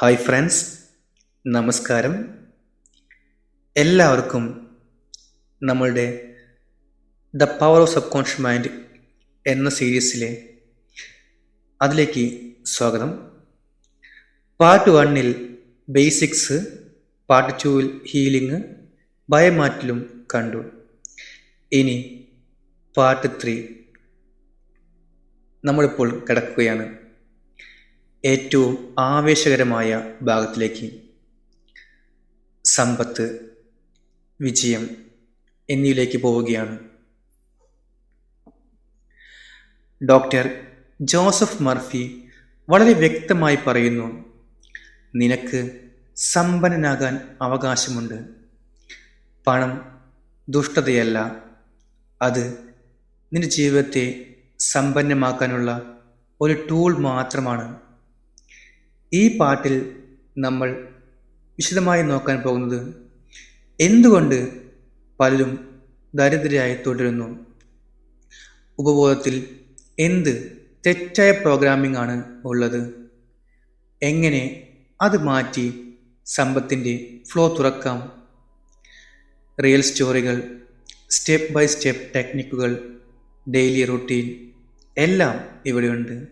Hi friends നമസ്കാരം. എല്ലാവർക്കും നമ്മളുടെ the power of subconscious mind എന്ന സീരീസിലെ അതിലേക്ക് സ്വാഗതം. പാർട്ട് വണ്ണിൽ ബേസിക്സ് പാർട്ട് ടൂവിൽ ഹീലിംഗ് ഭയമാറ്റലും കണ്ടു. ഇനി പാർട്ട് ത്രീ നമ്മളിപ്പോൾ കിടക്കുകയാണ്. ഏറ്റവും ആവേശകരമായ ഭാഗത്തിലേക്ക്. സമ്പത്ത് വിജയം എന്നിവയിലേക്ക് പോവുകയാണ്. ഡോക്ടർ ജോസഫ് മർഫി വളരെ വ്യക്തമായി പറയുന്നു നിനക്ക് സമ്പന്നനാകാൻ അവകാശമുണ്ട്. പണം ദുഷ്ടതയല്ല. അത് നിന്റെ ജീവിതത്തെ സമ്പന്നമാക്കാനുള്ള ഒരു ടൂൾ മാത്രമാണ്. ഈ പാട്ടിൽ നമ്മൾ വിശദമായി നോക്കാൻ പോകുന്നത് എന്തുകൊണ്ട് പലരും ദരിദ്രരായി തുടരുന്നു? ഉപബോധത്തിൽ എന്ത് തെറ്റായ പ്രോഗ്രാമിംഗ് ആണ് ഉള്ളത്? എങ്ങനെ അത് മാറ്റി സമ്പത്തിന്റെ ഫ്ലോ തുറക്കാം? റിയൽ സ്റ്റോറികൾ സ്റ്റെപ്പ് ബൈ സ്റ്റെപ്പ് ടെക്നിക്കുകൾ ഡെയിലി റുട്ടീൻ എല്ലാം ഇവിടെയുണ്ട്.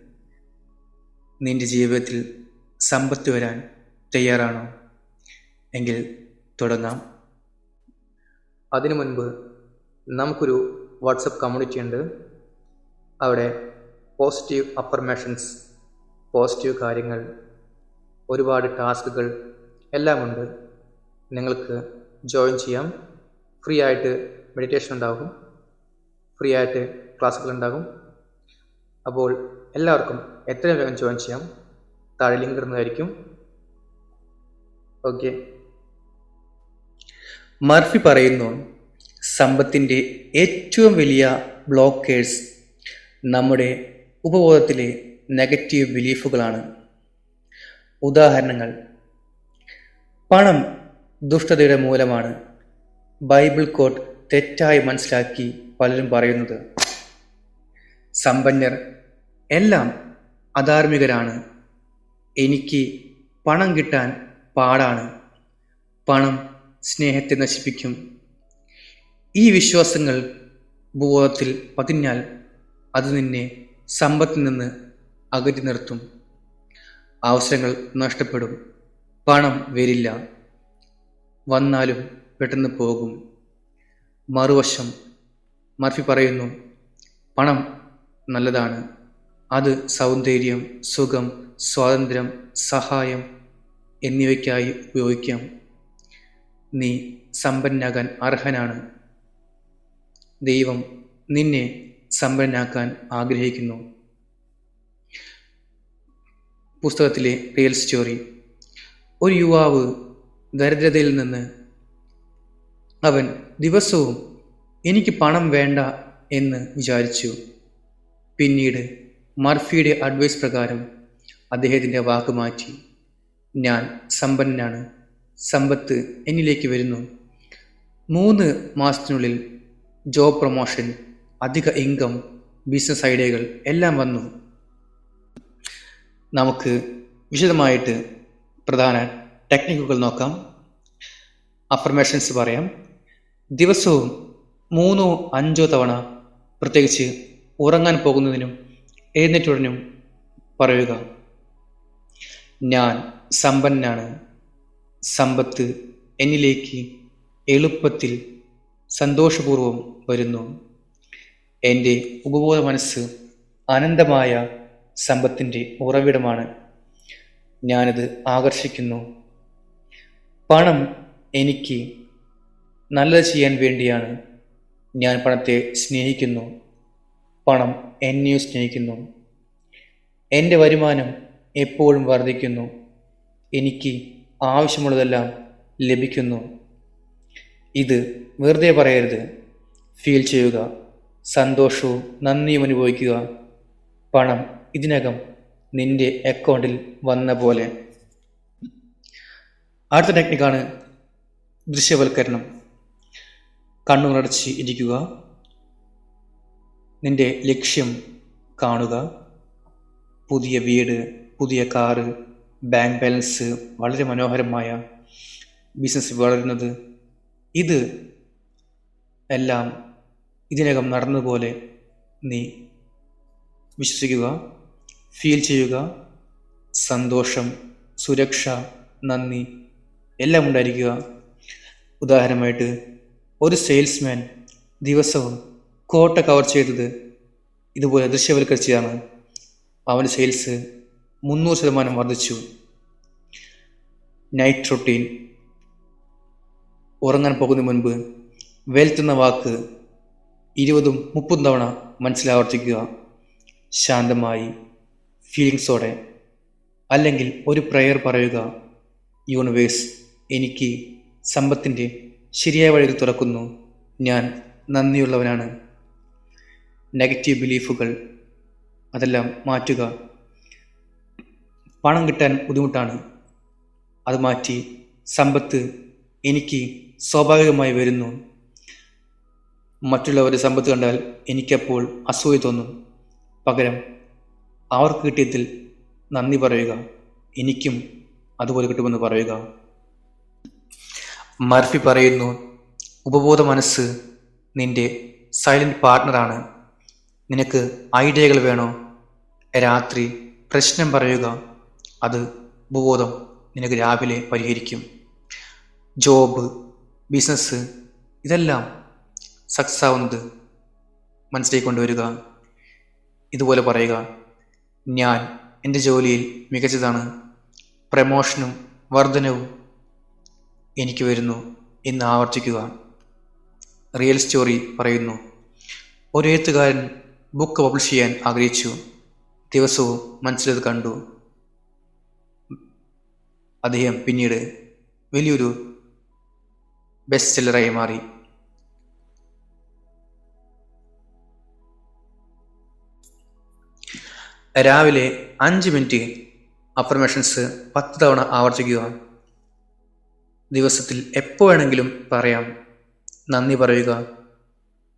നിന്റെ ജീവിതത്തിൽ സമ്പത്ത് വരാൻ തയ്യാറാണോ? എങ്കിൽ തുടങ്ങാം. അതിനു മുൻപ് നമുക്കൊരു വാട്സപ്പ് കമ്മ്യൂണിറ്റി ഉണ്ട്. അവിടെ പോസിറ്റീവ് അഫർമേഷൻസ് പോസിറ്റീവ് കാര്യങ്ങൾ ഒരുപാട് ടാസ്കുകൾ എല്ലാമുണ്ട്. നിങ്ങൾക്ക് ജോയിൻ ചെയ്യാം. ഫ്രീ ആയിട്ട് മെഡിറ്റേഷൻ ഉണ്ടാകും. ഫ്രീ ആയിട്ട് ക്ലാസ്സുകൾ ഉണ്ടാകും. അപ്പോൾ എല്ലാവർക്കും എത്രയും വേഗം ജോയിൻ ചെയ്യാം. താഴെ ലിങ്ക് ഇടുന്നതായിരിക്കും ഓക്കെ മർഫി പറയുന്നു സമ്പത്തിന്റെ ഏറ്റവും വലിയ ബ്ലോക്കേഴ്സ് നമ്മുടെ ഉപബോധത്തിലെ നെഗറ്റീവ് ബിലീഫുകളാണ് ഉദാഹരണങ്ങൾ പണം ദുഷ്ടതയുടെ മൂലമാണ് ബൈബിൾ കോട്ട് തെറ്റായി മനസ്സിലാക്കി പലരും പറയുന്നത്. സമ്പന്നർ എല്ലാം അധാർമികരാണ്. എനിക്ക് പണം കിട്ടാൻ പാടാണ്. പണം സ്നേഹത്തെ നശിപ്പിക്കും. ഈ വിശ്വാസങ്ങൾ ബോധത്തിൽ പതിഞ്ഞാൽ അത് നിന്നെ സമ്പത്തിൽ നിന്ന് അകറ്റി നിർത്തും. അവസരങ്ങൾ നഷ്ടപ്പെടും. പണം വരില്ല. വന്നാലും പെട്ടെന്ന് പോകും. മറുവശം മർഫി പറയുന്നു പണം നല്ലതാണ്. അത് സൗന്ദര്യം സുഖം സ്വാതന്ത്ര്യം സഹായം എന്നിവയ്ക്കായി ഉപയോഗിക്കാം. നീ സമ്പന്നാകാൻ അർഹനാണ്. ദൈവം നിന്നെ സമ്പന്നാക്കാൻ ആഗ്രഹിക്കുന്നു. പുസ്തകത്തിലെ റിയൽ സ്റ്റോറി. ഒരു യുവാവ് ദരിദ്രതയിൽ നിന്ന് അവൻ ദിവസവും എനിക്ക് പണം വേണ്ട എന്ന് വിചാരിച്ചു. പിന്നീട് മർഫിയുടെ അഡ്വൈസ് പ്രകാരം അദ്ദേഹത്തിന്റെ വാക്ക് മാറ്റി. ഞാൻ സമ്പന്നനാണ്. സമ്പത്ത് എന്നിലേക്ക് വരുന്നു. മൂന്ന് മാസത്തിനുള്ളിൽ ജോബ് പ്രൊമോഷൻ അധിക ഇൻകം ബിസിനസ് ഐഡിയകൾ എല്ലാം വന്നു. നമുക്ക് വിശദമായിട്ട് പ്രധാന ടെക്നിക്കുകൾ നോക്കാം. അഫർമേഷൻസ് പറയാം. ദിവസവും മൂന്നോ അഞ്ചോ തവണ പ്രത്യേകിച്ച് ഉറങ്ങാൻ പോകുന്നതിനും എഴുന്നേറ്റുടനും പറയുക. ഞാൻ സമ്പന്നനാണ് സമ്പത്ത് എന്നിലേക്ക് എളുപ്പത്തിൽ സന്തോഷപൂർവം വരുന്നു. എന്റെ ഉപബോധ മനസ്സ് അനന്തമായ സമ്പത്തിന്റെ ഉറവിടമാണ്. ഞാനത് ആകർഷിക്കുന്നു. പണം എനിക്ക് നല്ലത് ചെയ്യാൻ വേണ്ടിയാണ് ഞാൻ പണത്തെ സ്നേഹിക്കുന്നു. പണം എന്നെയും സ്നേഹിക്കുന്നു. എന്റെ വരുമാനം എപ്പോഴും വർദ്ധിക്കുന്നു. എനിക്ക് ആവശ്യമുള്ളതെല്ലാം ലഭിക്കുന്നു. ഇത് വെറുതെ പറയരുത്. ഫീൽ ചെയ്യുക. സന്തോഷവും നന്ദിയും അനുഭവിക്കുക. പണം ഇതിനകം നിന്റെ അക്കൗണ്ടിൽ വന്ന പോലെ. അടുത്ത ടെക്നിക്കാണ് ദൃശ്യവൽക്കരണം. കണ്ണുകളടച്ച് ഇരിക്കുക. നിന്റെ ലക്ഷ്യം കാണുക. പുതിയ വീട് പുതിയ കാറ് ബാങ്ക് ബാലൻസ് വളരെ മനോഹരമായ ബിസിനസ് വളരുന്നത്. ഇത് എല്ലാം ഇതിനകം നടന്നതുപോലെ നീ വിശ്വസിക്കുക ഫീൽ ചെയ്യുക. സന്തോഷം സുരക്ഷ നന്ദി എല്ലാം ഉണ്ടായിരിക്കുക. ഉദാഹരണമായിട്ട് ഒരു സെയിൽസ്മാൻ ദിവസവും കോട്ട കവർ ചെയ്തത് ഇതുപോലെ ദൃശ്യവൽക്കരിച്ചതാണ്. അവന്റെ സെയിൽസ് മുന്നൂറ് ശതമാനം വർദ്ധിച്ചു. നൈറ്റ് റൊട്ടീൻ ഉറങ്ങാൻ പോകുന്ന മുൻപ് വെൽത്ത് വാക്ക് ഇരുപതും മുപ്പതും തവണ മനസ്സിലാവർത്തിക്കുക. ശാന്തമായി ഫീലിങ്സോടെ അല്ലെങ്കിൽ ഒരു പ്രയർ പറയുക. യൂണിവേഴ്സ് എനിക്ക് സമ്പത്തിന്റെ ശരിയായ വഴിയിൽ തുറക്കുന്നു. ഞാൻ നന്ദിയുള്ളവനാണ്. നെഗറ്റീവ് ബിലീഫുകൾ അതെല്ലാം മാറ്റുക. പണം കിട്ടാൻ ബുദ്ധിമുട്ടാണ്. അത് മാറ്റി സമ്പത്ത് എനിക്ക് സ്വാഭാവികമായി വരുന്നു. മറ്റുള്ളവരുടെ സമ്പത്ത് കണ്ടാൽ എനിക്കപ്പോൾ അസൂയ തോന്നും. പകരം അവർക്ക് കിട്ടിയതിൽ നന്ദി പറയുക. എനിക്കും അതുപോലെ കിട്ടുമെന്ന് പറയുക. മർഫി പറയുന്നു ഉപബോധ മനസ്സ് നിന്റെ സൈലന്റ് പാർട്ട്ണറാണ് നിനക്ക് ഐഡിയകൾ വേണോ? രാത്രി പ്രശ്നം പറയുക. അത് ഉപബോധം നിനക്ക് രാവിലെ പരിഹരിക്കും. ജോബ് ബിസിനസ് ഇതെല്ലാം സക്സസ് ആവുന്നത് മനസ്സിലേക്ക് കൊണ്ടുവരിക. ഇതുപോലെ പറയുക ഞാൻ എന്റെ ജോലിയിൽ മികച്ചതാണ്. പ്രമോഷനും വർധനവും എനിക്ക് വരുന്നു എന്ന് ആവർത്തിക്കുക. റിയൽ സ്റ്റോറി പറയുന്നു ഒരു എഴുത്തുകാരൻ ബുക്ക് പബ്ലിഷ് ചെയ്യാൻ ആഗ്രഹിച്ചു. ദിവസവും മനസ്സിലത് കണ്ടു. അദ്ദേഹം പിന്നീട് വലിയൊരു ബെസ്റ്റ് സെല്ലറായി മാറി. രാവിലെ അഞ്ച് മിനിറ്റ് അഫർമേഷൻസ് പത്ത് തവണ ആവർത്തിക്കുക. ദിവസത്തിൽ എപ്പോൾ വേണമെങ്കിലും പറയാം. നന്ദി പറയുക.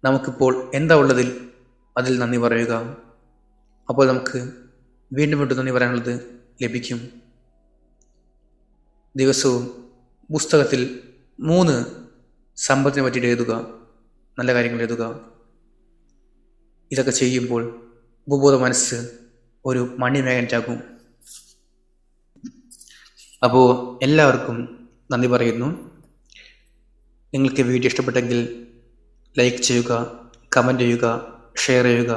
നമുക്കിപ്പോൾ എന്താ ഉള്ളതിൽ അതിൽ നന്ദി പറയുക. അപ്പോൾ നമുക്ക് വീണ്ടും വീണ്ടും നന്ദി പറയാനുള്ളത് ലഭിക്കും. ദിവസവും പുസ്തകത്തിൽ മൂന്ന് സമ്പത്തിനെ പറ്റിയിട്ട് എഴുതുക നല്ല കാര്യങ്ങൾ എഴുതുക. ഇതൊക്കെ ചെയ്യുമ്പോൾ ഉപബോധ മനസ്സ് ഒരു മണി മാഗ്നറ്റാകും അപ്പോൾ എല്ലാവർക്കും നന്ദി പറയുന്നു. നിങ്ങൾക്ക് വീഡിയോ ഇഷ്ടപ്പെട്ടെങ്കിൽ ലൈക്ക് ചെയ്യുക കമന്റ് ചെയ്യുക ഷെയർ ചെയ്യുക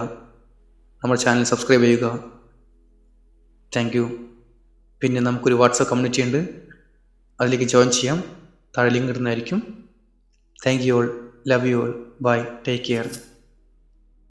നമ്മുടെ ചാനൽ സബ്സ്ക്രൈബ് ചെയ്യുക. Thank you. പിന്നെ നമുക്കൊരു വാട്സപ്പ് കമ്മ്യൂണിറ്റി ഉണ്ട് അതിലേക്ക് ജോയിൻ ചെയ്യാം. താഴെ ലിങ്ക് ഇടുന്നതായിരിക്കും. Thank you all love you all bye take care